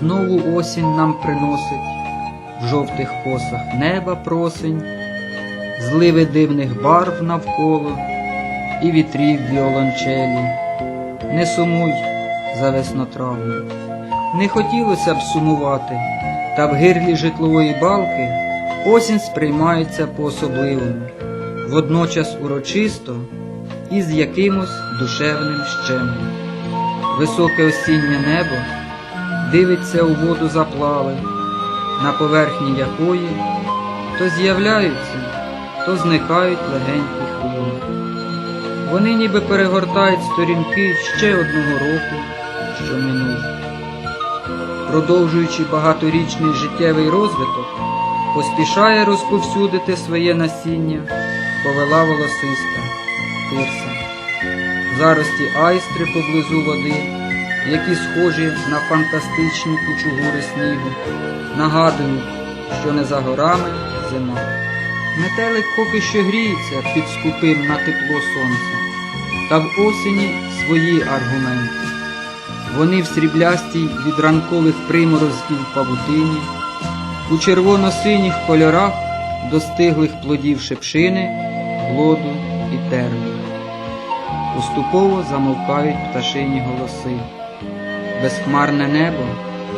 Знову осінь нам приносить в жовтих косах неба просень, зливи дивних барв навколо і вітрів віолончелі. Не сумуй за веснотравну. Не хотілося б сумувати, та в гирлі житлової балки осінь сприймається по-особливому, водночас урочисто і з якимось душевним щемом. Високе осіннє небо дивиться у воду заплави, на поверхні якої то з'являються, то зникають легенькі хвилі. Вони ніби перегортають сторінки ще одного року, що минув. Продовжуючи багаторічний життєвий розвиток, поспішає розповсюдити своє насіння, повела волосиста, тирса. Зарості айстри поблизу води, які схожі на фантастичні кучугури снігу, нагадують, що не за горами зима. Метелик поки що гріється під скупим на тепло сонця, та в осені свої аргументи. Вони в сріблястій від ранкових приморозків павутині, у червоно-синіх кольорах достиглих плодів шепшини, плоду і термі. Поступово замовкають пташині голоси. Безхмарне небо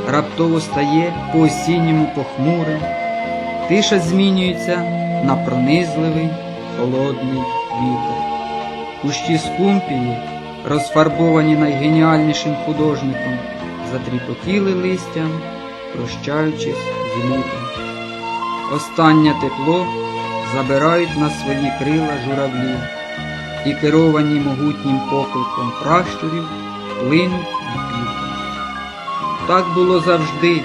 раптово стає по осінньому похмурим, тиша змінюється на пронизливий холодний вітер. Кущі скумпії, розфарбовані найгеніальнішим художником, затріпотіли листям, прощаючись з літом. Останнє тепло забирають на свої крила журавлі і керовані могутнім покликом пращурів плинуть. Так було завжди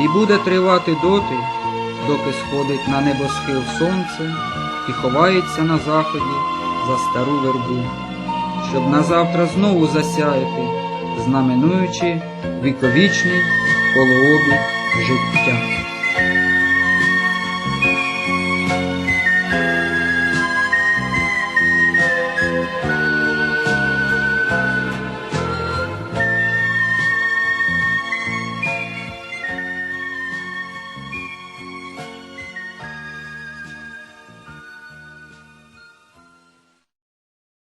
і буде тривати доти, доки сходить на небосхил сонце і ховається на заході за стару вербу, щоб назавтра знову засяяти, знаменуючи віковічний колообіг життя.